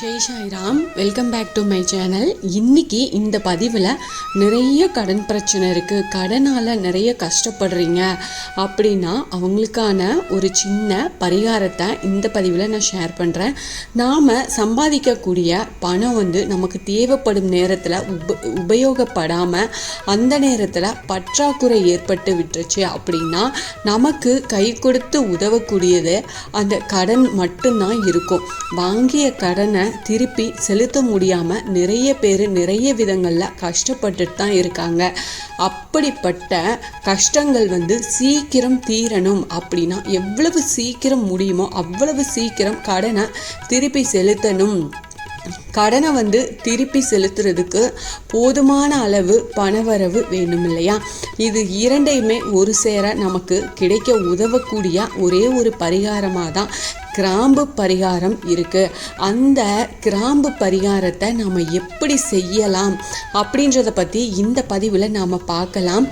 Jai Sairam welcome back to my channel இன்னைக்கு இந்த பதிவில் நிறைய கடன் பிரச்சனை இருக்குது கடனால் நிறைய கஷ்டப்படுறீங்க. அப்படின்னா அவங்களுக்கான ஒரு சின்ன பரிகாரத்தை இந்த பதிவில் நான் ஷேர் பண்ணுறேன் நாம் சம்பாதிக்கக்கூடிய பணம் வந்து நமக்கு தேவைப்படும் நேரத்தில் உப உபயோகப்படாமல் அந்த நேரத்தில் பற்றாக்குறை ஏற்பட்டு விட்டுருச்சு அப்படின்னா நமக்கு கை கொடுத்து உதவக்கூடியது அந்த கடன் மட்டும்தான் இருக்கும். வாங்கிய கடனை திருப்பி செலுத்த முடியாமல் நிறைய பேர் நிறைய விதங்களில் கஷ்டப்பட்டுட்டு தான் இருக்காங்க. அப்படிப்பட்ட கஷ்டங்கள் வந்து சீக்கிரம் தீரணும் அப்படின்னா எவ்வளவு சீக்கிரம் முடியுமோ அவ்வளவு சீக்கிரம் கடனை திருப்பி செலுத்தணும். கடனை வந்து திருப்பி செலுத்துறதுக்கு போதுமான அளவு பணவரவு வேணும் இல்லையா இது இரண்டையுமே ஒரு சேர நமக்கு கிடைக்க உதவக்கூடிய ஒரே ஒரு பரிகாரமாக தான் கிராம்பு பரிகாரம் இருக்குது அந்த கிராம்பு பரிகாரத்தை நாம் எப்படி செய்யலாம் அப்படின்றத பற்றி இந்த பதிவில் நாம் பார்க்கலாம்.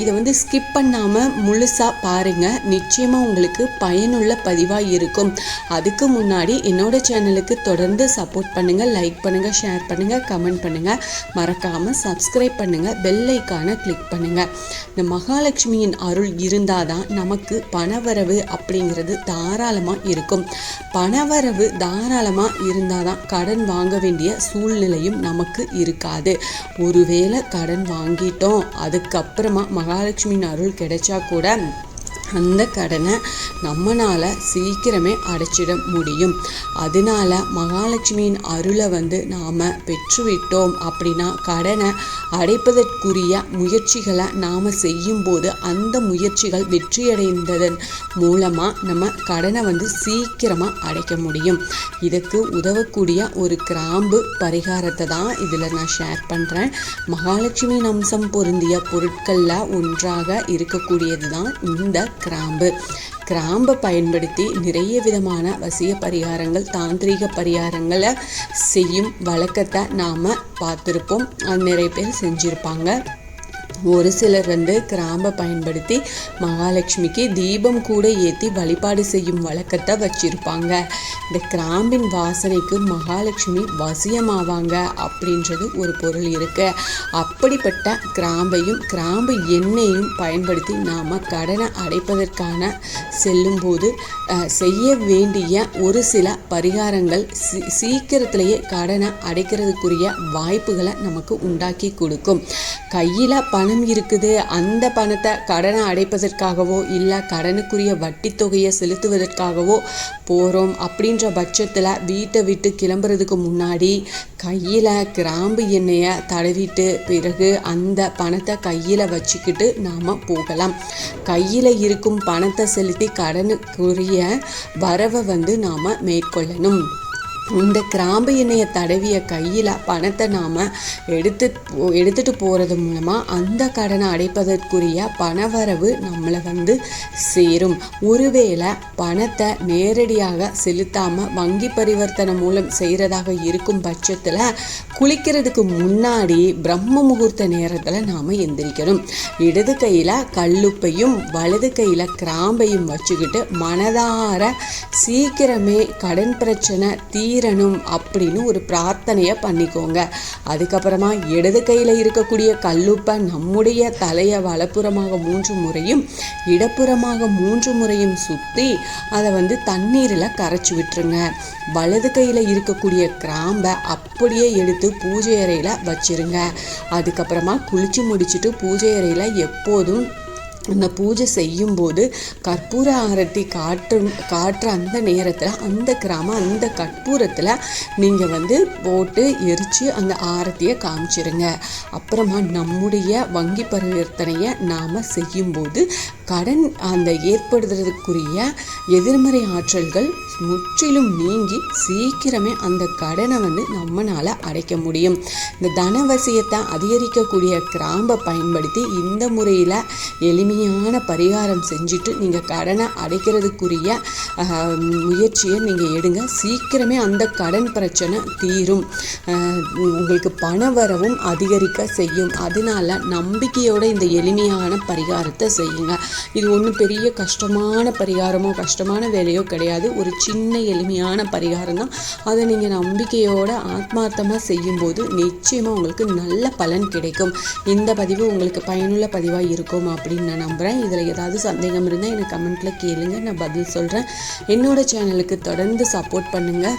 இதை வந்து ஸ்கிப் பண்ணாமல் முழுசாக பாருங்கள் நிச்சயமாக உங்களுக்கு பயனுள்ள பதிவாக இருக்கும். அதுக்கு முன்னாடி என்னோட சேனலுக்கு தொடர்ந்து சப்போர்ட் பண்ணுங்கள் லைக் பண்ணுங்கள் ஷேர் பண்ணுங்கள் கமெண்ட் பண்ணுங்கள் மறக்காமல் சப்ஸ்கிரைப் பண்ணுங்கள் பெல் ஐக்கானை கிளிக் பண்ணுங்கள் இந்த மகாலட்சுமியின் அருள் இருந்தால் தான் நமக்கு பணவரவு அப்படிங்கிறது தாராளமாக இருக்கும். பணவரவு தாராளமாக இருந்தால் தான் கடன் வாங்க வேண்டிய சூழ்நிலையும் நமக்கு இருக்காது. ஒருவேளை கடன் வாங்கிட்டோம் அதுக்கப்புறமா மகாலட்சுமியின் அருள் கிடைச்சா கூட அந்த கடனை நம்மளால் சீக்கிரமே அடைச்சிட முடியும். அதனால மகாலட்சுமியின் அருளை வந்து நாம் பெற்றுவிட்டோம் அப்படின்னா கடனை அடைப்பதற்குரிய முயற்சிகளை நாம் செய்யும்போது அந்த முயற்சிகள் வெற்றியடைந்ததன் மூலமாக நம்ம கடனை வந்து சீக்கிரமாக அடைக்க முடியும். இதுக்கு உதவக்கூடிய ஒரு கிராம்பு பரிகாரத்தை தான் இதில் நான் ஷேர் பண்ணுறேன் மகாலட்சுமியின் அம்சம் பொருந்திய பொருட்களில் ஒன்றாக இருக்கக்கூடியது தான் இந்த கிராம்பு. கிராம்பை பயன்படுத்தி நிறைய விதமான வசிய பரிகாரங்கள் தாந்திரீக பரிகாரங்களை செய்யும் வழக்கத்தை நாம் பார்த்துருப்போம். அது நிறைய பேர் செஞ்சுருப்பாங்க. ஒரு சிலர் வந்து கிராம்பை பயன்படுத்தி மகாலட்சுமிக்கு தீபம் கூட ஏற்றி வழிபாடு செய்யும் வழக்கத்தை வச்சிருப்பாங்க. இந்த கிராம்பின் வாசனைக்கு மகாலட்சுமி வசியமாவாங்க அப்படின்றது ஒரு பொருள் இருக்கு. அப்படிப்பட்ட கிராம்பையும் கிராம்பு எண்ணெயும் பயன்படுத்தி நாம் கடனை அடைப்பதற்கான செல்லும்போது செய்ய வேண்டிய ஒரு சில பரிகாரங்கள் சீ சீக்கிரத்திலேயே கடனை அடைக்கிறதுக்குரிய வாய்ப்புகளை நமக்கு உண்டாக்கி கொடுக்கும். கையில் பணம் இருக்குது. அந்த பணத்தை கடனை அடைப்பதற்காகவோ இல்லை கடனுக்குரிய வட்டி தொகையை செலுத்துவதற்காகவோ போகிறோம் அப்படின்ற பட்சத்தில் வீட்டை விட்டு கிளம்புறதுக்கு முன்னாடி கையில் கிராம்பு எண்ணெயை தடவிட்டு பிறகு அந்த பணத்தை கையில் வச்சுக்கிட்டு நாம் போகலாம். கையில் இருக்கும் பணத்தை செலுத்தி கடனுக்குரிய வரவை வந்து நாம் மேற்கொள்ளணும். இந்த கிராம்பு எண்ணெயை தடவிய கையில் பணத்தை நாம் எடுத்து எடுத்துகிட்டு போகிறது மூலமாக அந்த கடனை அடைப்பதற்குரிய பணவரவு நம்மளை வந்து சேரும். ஒருவேளை பணத்தை நேரடியாக செலுத்தாமல் வங்கி பரிவர்த்தனை மூலம் செய்கிறதாக இருக்கும் பட்சத்தில் குளிக்கிறதுக்கு முன்னாடி பிரம்ம முகூர்த்த நேரத்தில் நாம் எந்திரிக்கணும். இடது கையில் கல்லுப்பையும் வலது கையில் கிராம்பையும் வச்சுக்கிட்டு மனதார சீக்கிரமே கடன் பிரச்சனை தீ தீரணும் அப்படின்னு ஒரு பிரார்த்தனையை பண்ணிக்கோங்க. அதுக்கப்புறமா இடது கையில் இருக்கக்கூடிய கல்லுப்பை நம்முடைய தலையை வலப்புறமாக மூன்று முறையும் இடப்புறமாக மூன்று முறையும் சுற்றி அதை வந்து தண்ணீரில் கரைச்சி விட்டுருங்க. வலது கையில் இருக்கக்கூடிய கிராம்பை அப்படியே எடுத்து பூஜை அறையில் வச்சுருங்க. அதுக்கப்புறமா குளிச்சு முடிச்சுட்டு பூஜை அறையில் எப்போதும் அந்த பூஜை செய்யும்போது கற்பூர ஆரத்தி காட்டும் காட்டுற அந்த நேரத்தில் அந்த கிராமம் அந்த கற்பூரத்தில் நீங்கள் வந்து போட்டு எரித்து அந்த ஆரத்தியை காமிச்சிருங்க. அப்புறமா நம்முடைய வங்கி பரிவர்த்தனையை நாம் செய்யும்போது கடன் அந்த ஏற்படுத்துறதுக்குரிய எதிர்மறை ஆற்றல்கள் முற்றிலும் நீங்கி சீக்கிரமே அந்த கடனை வந்து நம்மளால் அடைக்க முடியும். இந்த தனவசியத்தை அதிகரிக்கக்கூடிய கிராம்பை பயன்படுத்தி இந்த முறையில் எளிமையான பரிகாரம் செஞ்சுட்டு நீங்கள் கடனை அடைக்கிறதுக்குரிய முயற்சியை நீங்கள் எடுங்க. சீக்கிரமே அந்த கடன் பிரச்சனை தீரும். உங்களுக்கு பண வரவும் அதிகரிக்க செய்யும். அதனால நம்பிக்கையோட இந்த எளிமையான பரிகாரத்தை செய்யுங்க. இது ஒன்றும் பெரிய கஷ்டமான பரிகாரமோ கஷ்டமான வேலையோ கிடையாது. ஒரு சின்ன எளிமையான பரிகாரம் தான். அதை நீங்கள் நம்பிக்கையோட ஆத்மார்த்தமாக செய்யும்போது நிச்சயமாக உங்களுக்கு நல்ல பலன் கிடைக்கும். இந்த பதிவு உங்களுக்கு பயனுள்ள பதிவாக இருக்கும் அப்படின்னு நான் நம்புகிறேன் இதில் ஏதாவது சந்தேகம் இருந்தால் எனக்கு கமெண்ட்டில் கேளுங்க. நான் பதில் சொல்கிறேன் என்னோட சேனலுக்கு தொடர்ந்து சப்போர்ட் பண்ணுங்கள்